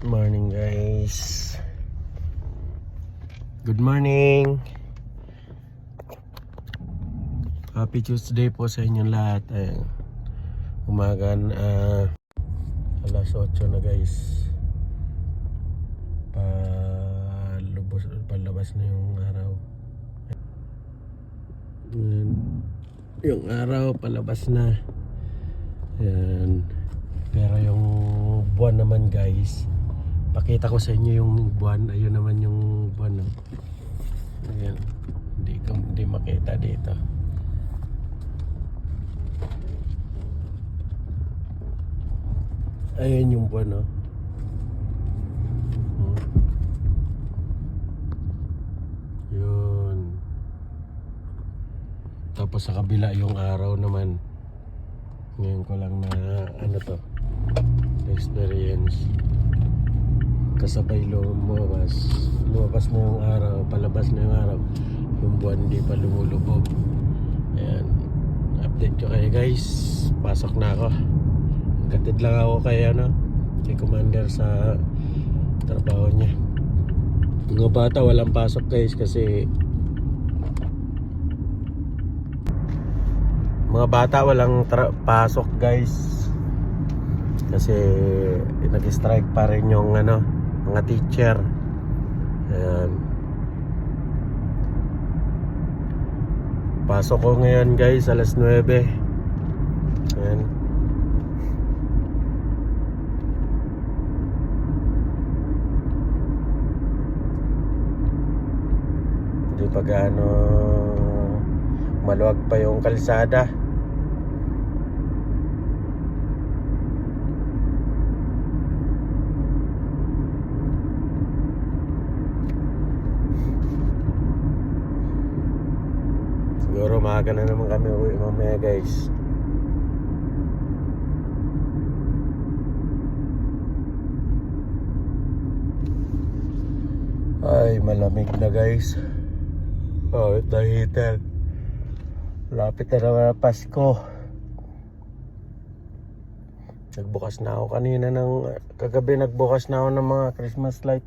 Morning guys. Good morning. Happy Tuesday po sa inyong lahat. Ayan. Umaga uh, alas 8 na guys. Palubos, palabas na yung araw. Ayan. Yung araw palabas na. Ayan. Pero yung buwan naman guys, pakita ko sa inyo yung buwan. Ayun naman yung buwan. No? Ayan. Hindi, ka, hindi makita dito. Ayan yung buwan. No? Hmm. Yun. Tapos sa kabila yung araw naman. Ngayon ko lang na ano to experience kasabay lumabas lumabas na yung araw palabas na yung araw yung buwan di pa lumulubog. Ayan update ko kayo guys. Pasok na ako. Katid lang ako kay ano kay commander sa trabaho niya. Mga bata walang pasok guys kasi mga bata walang pasok guys. Kasi nag-strike pa rin yung ano mga teacher. Ayan. Pasok ko ngayon guys alas 9 ayan. Hindi pa gaano maluwag pa yung kalsada Siguro maaga na naman kami uwi mamaya guys. Ay, malamig na guys. Oh, heater. Lapit na naman ang Pasko. Nagbukas na ako kanina ng kagabi nagbukas na ako ng mga Christmas light.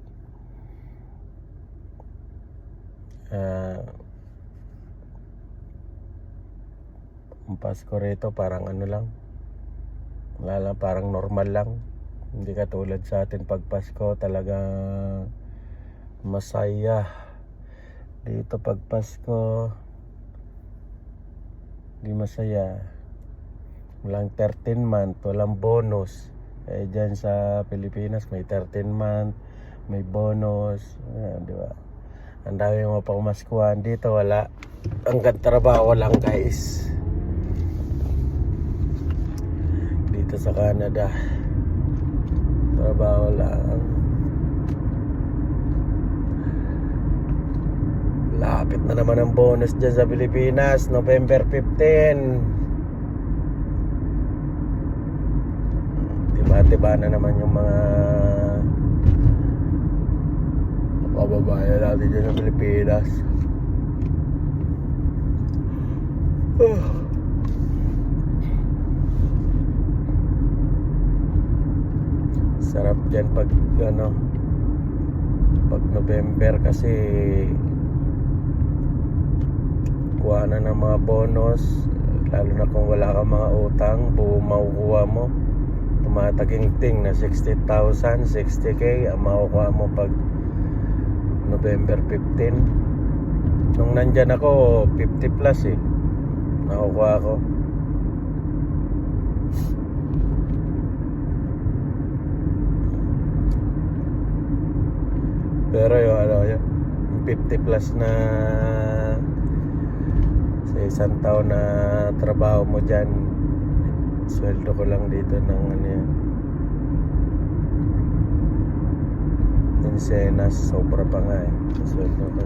Ah, Ang Pasko rito parang ano lang. Wala lang, parang normal lang. Hindi katulad sa atin pag Pasko talagang masaya. Dito pag Pasko hindi masaya. Walang 13 month, walang bonus. Eh dyan sa Pilipinas may 13 month, may bonus, Ayan, di ba? Ang dami mga pangmaskuhan dito wala. Hanggang trabaho lang guys. Dito sa Canada. Trabaho lang. Lapit na naman ang bonus dyan sa Pilipinas November 15 diba-diba na naman yung mga kababayan natin dyan sa Pilipinas? Oh. sarap dyan pag ano pag November kasi kuha na ng mga bonus lalo na kung wala kang mga utang buo makukuha mo. Tumataging-ting na 60,000 60k ang makukuha mo pag November 15 nung nandyan ako 50 plus eh nakukuha ko Pero yung ano, yung 50 plus na sa isang taon na trabaho mo dyan, sweldo ko lang dito ng ano yan. Insenas, sobra pa nga eh. Sweldo ko.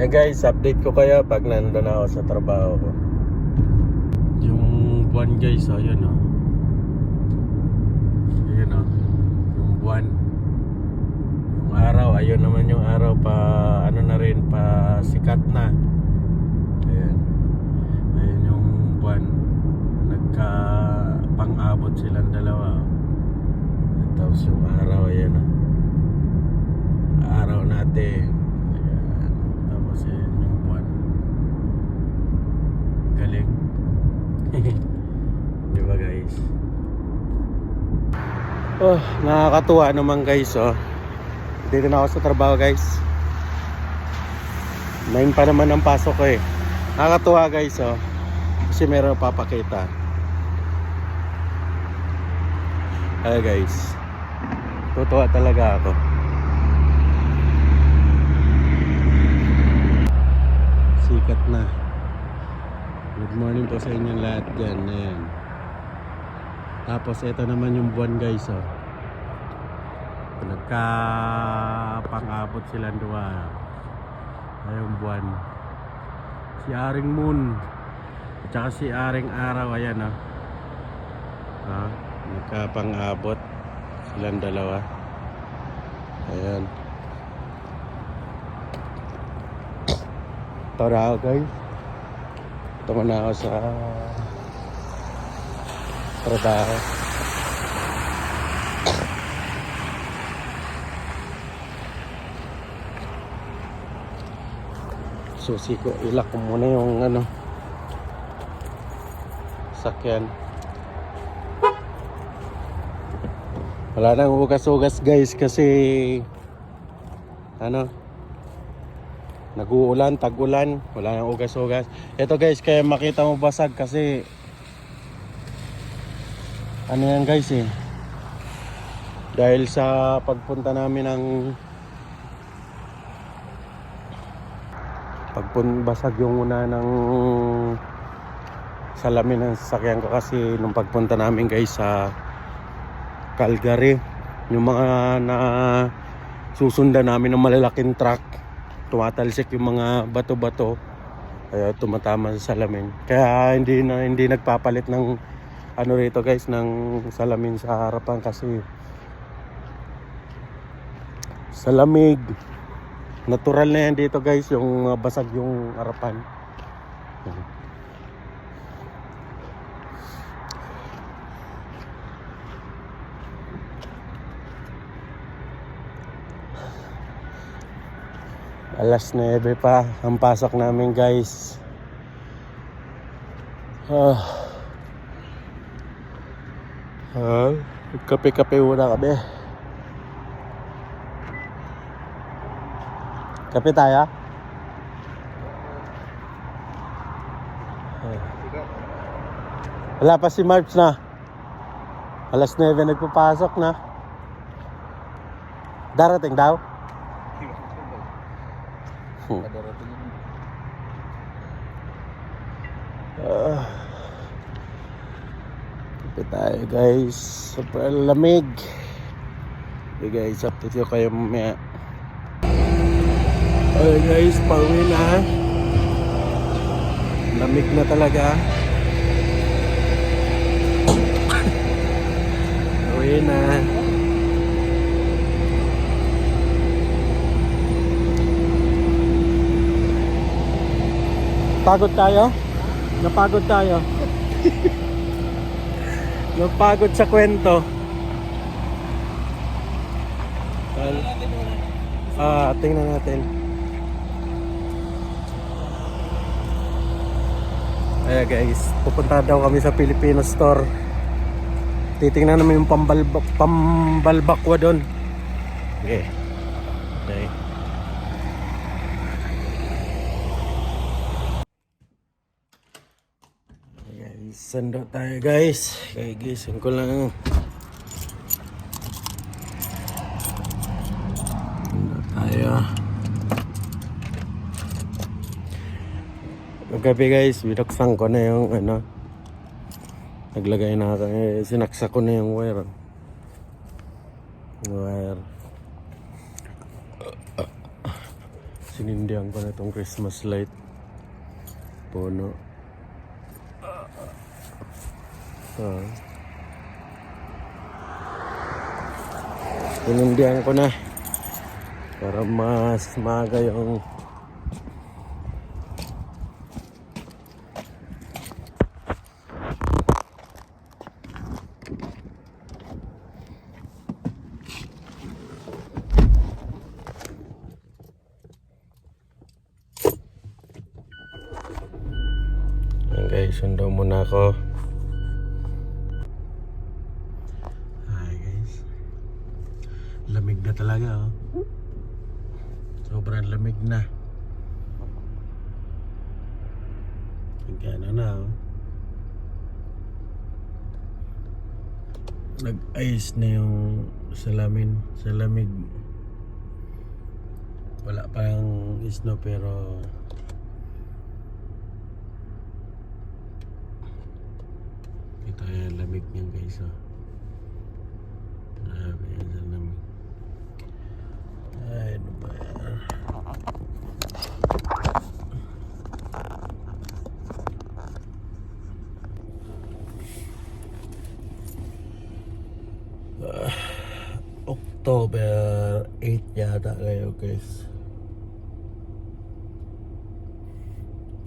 Eh guys, update ko kaya pag nandun ako sa trabaho ko. Yung buwan guys, ayun oh. Ayun oh. Yung buwan. Yung araw, ayun naman yung araw pa ano na rin, pa sikat na. Ayan. Ayun yung buwan. Nagka pang-abot silang dalawa. oh. Tapos yung araw, ayan oh. Araw natin. Ayan. Tapos ayan yung buwan. Galing. Di ba guys? Oh, nakakatuwa naman guys oh. Dito na ako sa trabaho guys. 9 pa naman ang pasok ko eh. Nakakatuwa guys oh. Kasi meron papakita. Ay guys. Tutuwa talaga ako. Sikat na. Good morning po sa inyong lahat dyan. Ayan. Tapos ito naman yung buwan guys oh. Nagka pang-abot silang dua. Ayun buwan. Si Aring Moon. At saka si Aring Araw. Ayan oh. Ha? Nagka pang-abot silang dalawa. Ayan. Ito na ako guys. Ito na ako sa trabaho. Susi ko, ilak ko muna yung ano sakyan. Wala nang ugas-ugas guys kasi ano Nag-uulan, tag-ulan, wala nang ugas-ugas. Ito guys, kaya makita mo basag kasi ano yan guys eh. Dahil sa pagpunta namin ng pagpun basag yung una ng salamin ng sasakyan ko kasi nung pagpunta namin guys sa Calgary yung mga na susundan namin ng malalaking truck tumatalsik yung mga bato-bato kaya tumatama sa salamin kaya hindi na hindi nagpapalit ng ano rito guys ng salamin sa harapan kasi sa lamig natural na yan dito guys yung uh, basag yung harapan Alas 9 pa ang pasok namin guys. Ah. Ah, kape-kape muna kami. Kape tayo? Ah. Wala pa si Marps na. Alas 9 nagpapasok na. Darating daw? Hmm. Ah. Kape tayo guys. Sobrang lamig. Okay guys, update ko kayo mamaya. Okay guys, pauwi na. Lamig na talaga. Pauwi na. Pagod tayo? Napagod tayo. Napagod sa kwento. Ah, tingnan natin. Ayan guys, pupunta daw kami sa Filipino store. Titingnan namin yung pambalbak, pambalbakwa doon. Okay. Okay. Guys, sando tayo guys. Kaya gising ko lang. Sando tayo. Gabi guys, binuksan ko na yung ano. Naglagay na ako. Eh, sinaksa ko na yung wire. Wire. Sinindihan ko na itong Christmas light. Puno. Ah. Sinindihan ko na. Para mas maaga yung Ayan guys, sundo muna ako. Hi guys. Lamig na talaga oh. Sobrang lamig na. Nagkano na oh. Nag-ice na yung salamin, sa. Wala pa yung snow pero Ito yung lamig niyan guys oh. Ay, ano ba yan? Ah, October 8 yata kayo guys.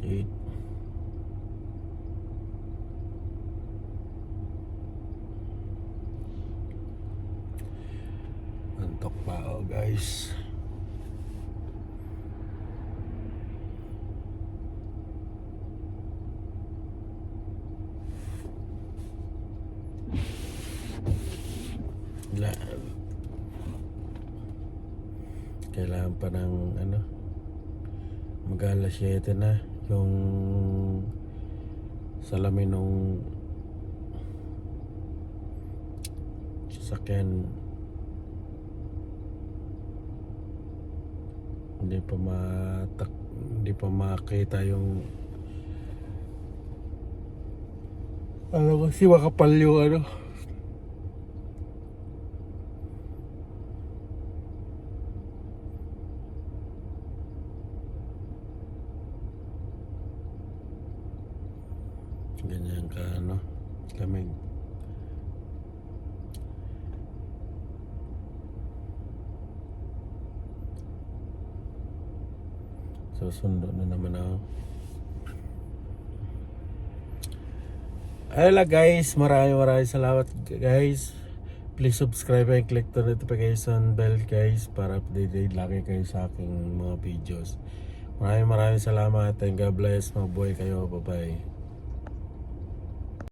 8 Antok pa ako guys. La kailangan pa ng ano mag alas 7 na yung salamin nung sasakyan. Hindi pa matak hindi pa makita yung ano kasi makapal yung ano ganyan ka ano lamig Susundo na naman ako. Ayun lang guys, maraming maraming salamat guys. Please subscribe and click the notification bell guys para updated lagi kayo sa aking mga videos. Maraming maraming salamat and God bless. Mabuhay kayo. Bye bye.